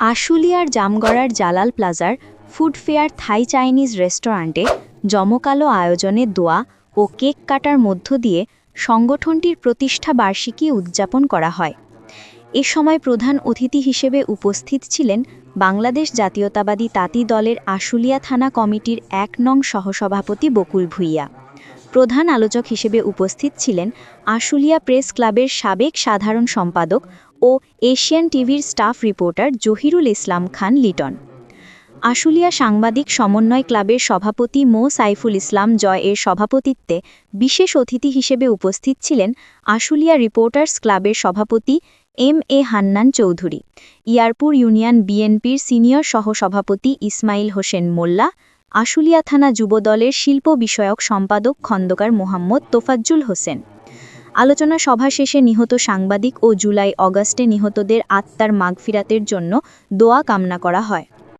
আশুলিয়ার জামগড়ার জালাল প্লাজার food fair থাই Chinese রেস্টুরেন্টে জমকালো আয়োজনে দোয়া ও কেক কাটার মধ্য দিয়ে সংগঠনটির প্রতিষ্ঠা বার্ষিকী উদযাপন করা হয়। এ সময় প্রধান অতিথি হিসেবে উপস্থিত ছিলেন বাংলাদেশ জাতীয়তাবাদী তাঁতি দলের আশুলিয়া থানা কমিটির এক নং সহসভাপতি বকুল ভুইয়া। প্রধান আলোচক হিসেবে উপস্থিত ছিলেন আশুলিয়া প্রেস ক্লাবের সাবেক সাধারণ সম্পাদক ও এশিয়ান টিভির স্টাফ রিপোর্টার জহিরুল ইসলাম খান লিটন। আশুলিয়া সাংবাদিক সমন্বয় ক্লাবের সভাপতি মো সাইফুল ইসলাম জয় এর সভাপতিত্বে বিশেষ অতিথি হিসেবে উপস্থিত ছিলেন আশুলিয়া রিপোর্টার্স ক্লাবের সভাপতি M A Hannan Chowdhury, Yarpur union বিএনপির সিনিয়র সহসভাপতি ইসমাইল হোসেন মোল্লা আশুলিয়া থানা যুবদলের শিল্প বিষয়ক সম্পাদক খন্দকার মোহাম্মদ তোফাজ্জুল হোসেন। আলোচনা সভা শেষে নিহত সাংবাদিক ও জুলাই অগাস্টে নিহতদের আত্মার মাগফিরাতের জন্য দোয়া কামনা করা হয়।